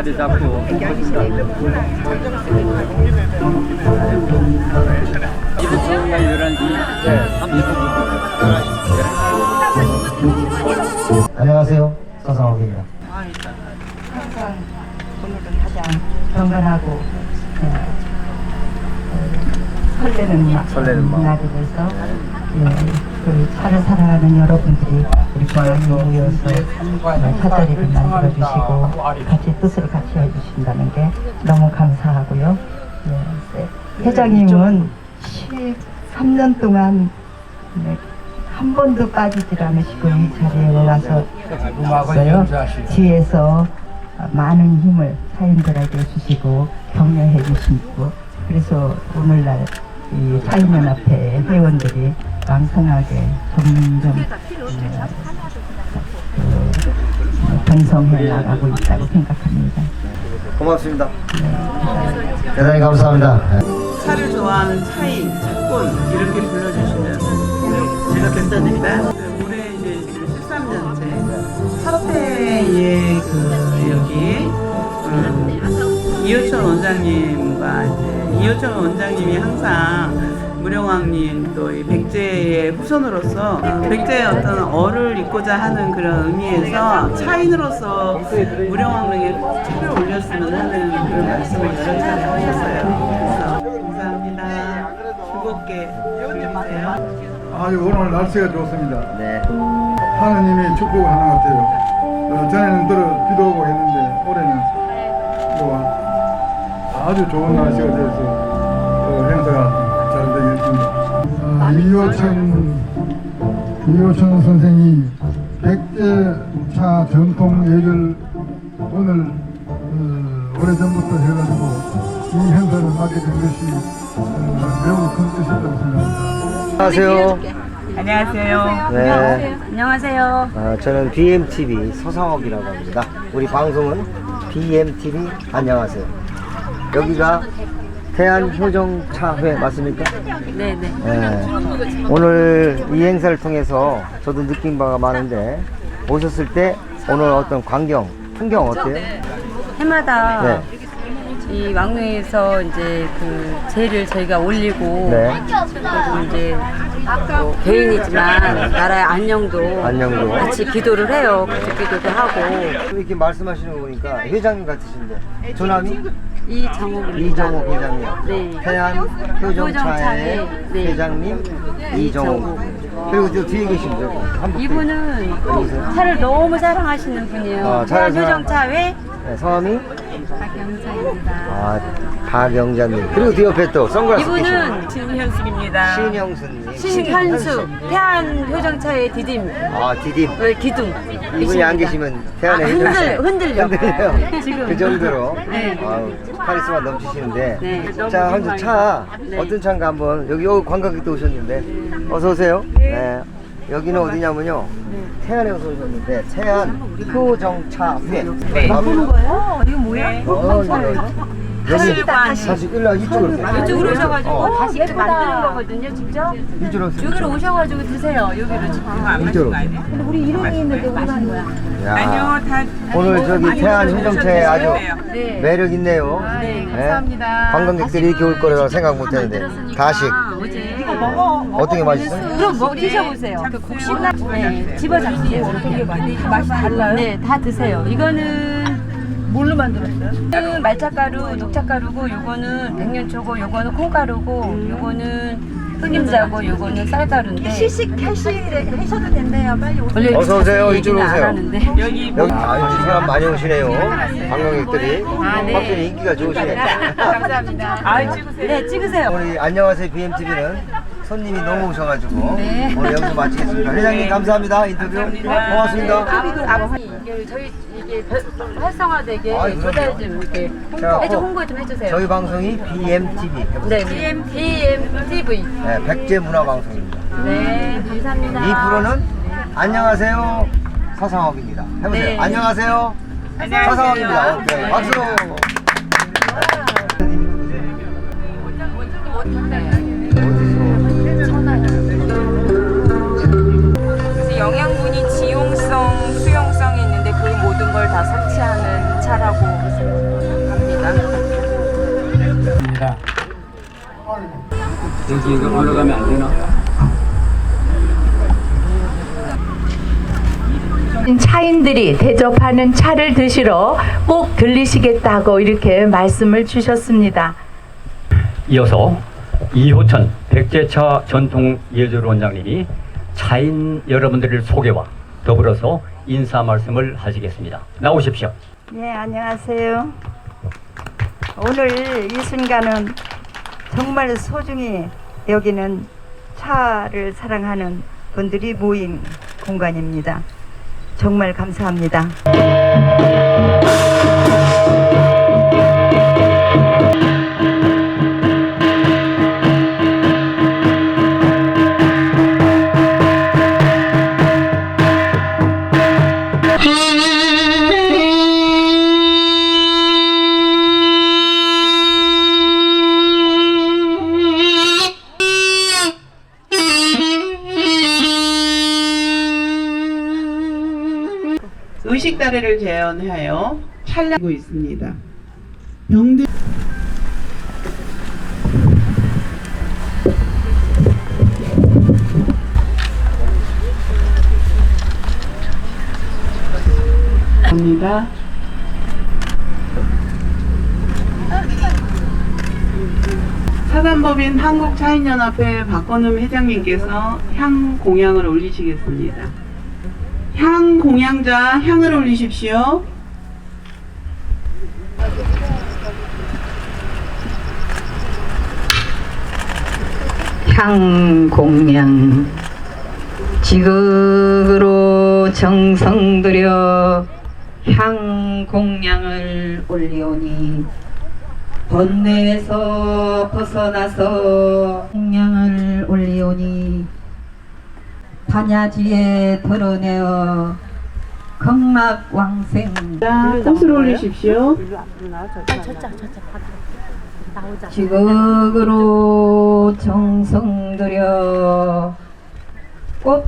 이제 자리 설레는 마음. 돼서 예, 그 차를 사랑하는 여러분들이 우리 공항에 모여서 어, 찻자리를 만들어주시고 같이 뜻을 같이 해주신다는 게 너무 감사하고요. 예, 네. 회장님은 13년 동안 네, 한 번도 빠지질 않으시고 이 자리에 올라서 있어요. 뒤에서 많은 힘을 사인들에게 주시고 격려해 주시고 그래서 오늘날 이 사인연합회 회원들이 왕성하게 점점 어, 번성해 나가고 있다고 생각합니다. 고맙습니다. 대단히 감사합니다. 차를 좋아하는 차인, 차꾼 이렇게 불러주시면 제가 감사드립니다. 올해 이제 지금 13년째 사업회의 그 여기 음, 이호천 원장님과 이제 이호천 원장님이 항상 무령왕님 또 이 백제의 후손으로서 어, 백제의 어떤 어를 잇고자 하는 그런 의미에서 차인으로서 무령왕에게 차를 올렸으면 하는 그런 말씀을 여러 차례 하셨어요. 그래서 감사합니다. 즐겁게 보내주세요. 아주 오늘 날씨가 좋습니다. 네. 하느님이 축복하는 것 같아요. 어, 전에는 들어 비도 오고 했는데 올해는 뭐 아주 좋은 날씨가 돼서 어, 행사가 잘 되겠습니다. 어, 이호천 이호천 선생이 백제차 전통 예를 오늘 어, 오래전부터 해가지고 이 행사를 하게 된 것이 어, 매우 큰 뜻이라고 생각합니다. 안녕하세요. 안녕하세요. 네. 안녕하세요. 아, 저는 BMTV 서상옥이라고 합니다. 우리 방송은 BMTV 안녕하세요. 여기가 태안효정차회 맞습니까? 네네. 네. 오늘 이 행사를 통해서 저도 느낀 바가 많은데 오셨을 때 오늘 어떤 광경, 풍경 어때요? 해마다 네. 이 왕릉에서 이제 그 제를 저희가 올리고 네. 그리고 이제 뭐 개인이지만 나라의 안녕도 안녕도. 같이 기도를 해요. 같이 기도도 하고 이렇게 말씀하시는 거 보니까 회장님 같으신데 조남이 이정옥입니다. 이정옥 회장님, 네. 태안 효정차회, 네. 회장님 이정옥 그리고 저 뒤에 계신 분 한분 이분은 차를 너무 사랑하시는 분이에요. 아, 차를 사랑- 효정차회 네, 성함이 박영사입니다. 아 박영자님 그리고 뒤 옆에 또 선글라스 계신 이분은 신현숙입니다. 신영수님. 신현수 태안 효정차회 디딤. 아 디딤. 어, 기둥. 이분이 안 계시면 태안에 아, 흔들- 흔들려. 흔들려요. 지금. 그 정도로. 네. 아우, 카리스마 넘치시는데. 네, 자 한번 차 네. 어떤 차인가 한번. 여기 여기 관광객도 오셨는데. 어서 오세요. 네. 여기는 어디냐면요. 태안에 오서 오셨는데 태안 효정차 회 네. 아, 어, 이거 뭐야? 어, 이거. 여기 다시 일로 와, 이쪽으로. 이쪽으로 오셔가지고 어, 다시 이렇게 만드는 거거든요, 직접. 이쪽으로 오세요. 여기로 오셔가지고 드세요. 여기로 직접. 이쪽으로 오세요. 야, 아니요, 다 오늘 저기 태안 효정차회 아주 네. 매력 있네요. 네, 감사합니다. 관광객들이 이렇게 올 거라고 생각 못 했는데. 다식. 어제. 어떻게 맛있어요? 그럼 뭐 드셔보세요. 그 곡식나 네, 집어잡으세요. 맛이 달라요? 네, 다 드세요. 이거는 뭘로 만들었어요? 이거는 말차가루, 녹차가루고, 요거는 백년초고, 요거는 콩가루고, 요거는 흑임자고, 요거는 쌀가루인데. 시식 하셔도 된대요. 빨리 오세요. 어서 오세요. 이쪽으로 오세요. 하는데. 여기 여기 아, 여기 사람 많이 오시네요. 관광객들이. 아, 네. 확실히 인기가 좋으시네. 감사합니다. 아, 찍으세요. 네, 찍으세요. 우리 안녕하세요 BMTV는 손님이 너무 오셔가지고 네. 오늘 여기서 마치겠습니다. 회장님 감사합니다. 인터뷰 고맙습니다. 아, 저희 이게 별- 활성화되게 아이, 그럼요. 조달 좀 이렇게 자, 해주 어, 홍보 좀 해주세요. 저희 방송이 BMTV 해보세요. 네, BMTV. 네, 백제 문화 방송입니다. 네, 감사합니다. 이 프로는 안녕하세요 서상욱입니다. 해보세요. 네. 안녕하세요 안녕하세요. 서상욱입니다. 오케이 박수. 여기 이거 올라가면 안 되나? 차인들이 대접하는 차를 드시러 꼭 들리시겠다고 이렇게 말씀을 주셨습니다. 이어서 이호천 백제차 전통 예술 원장님이 차인 여러분들을 소개와 더불어서 인사 말씀을 하시겠습니다. 나오십시오. 네, 안녕하세요. 오늘 이 순간은 정말 소중히 여기는 차를 사랑하는 분들이 모인 공간입니다. 정말 감사합니다. 의식 다리를 재현하여 촬영하고 있습니다. 병들 입니다. 사단법인 한국차인연합회 박건음 회장님께서 향 공양을 올리시겠습니다. 향 공양자 향을 올리십시오. 향 공양 지극으로 정성 들여 향 공양을 올리오니 번뇌에서 벗어나서 공양을 올리오니 반야지에 드러내어 극락왕생 자, 꽃을 올리십시오. 지극으로 정성 들여 꽃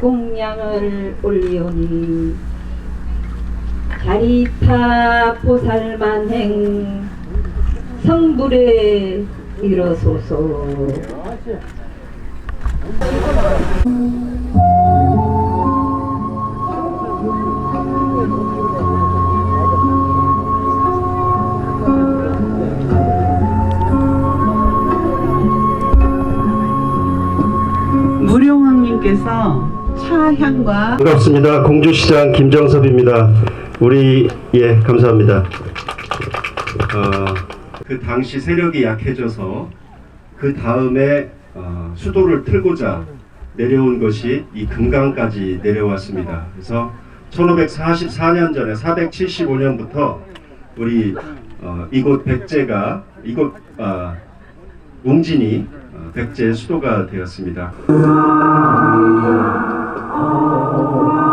공양을 올리오니 자리타 보살만행 성불에 일어소서 무룡왕님께서 차향과 반갑습니다. 공주시장 김정섭입니다. 우리 예 감사합니다. 어, 그 당시 세력이 약해져서 그 다음에 어, 수도를 틀고자 내려온 것이 이 금강까지 내려왔습니다. 그래서 1544년 전에 475년부터 우리 어, 이곳 백제가 이곳 아, 웅진이 어, 백제 수도가 되었습니다. Música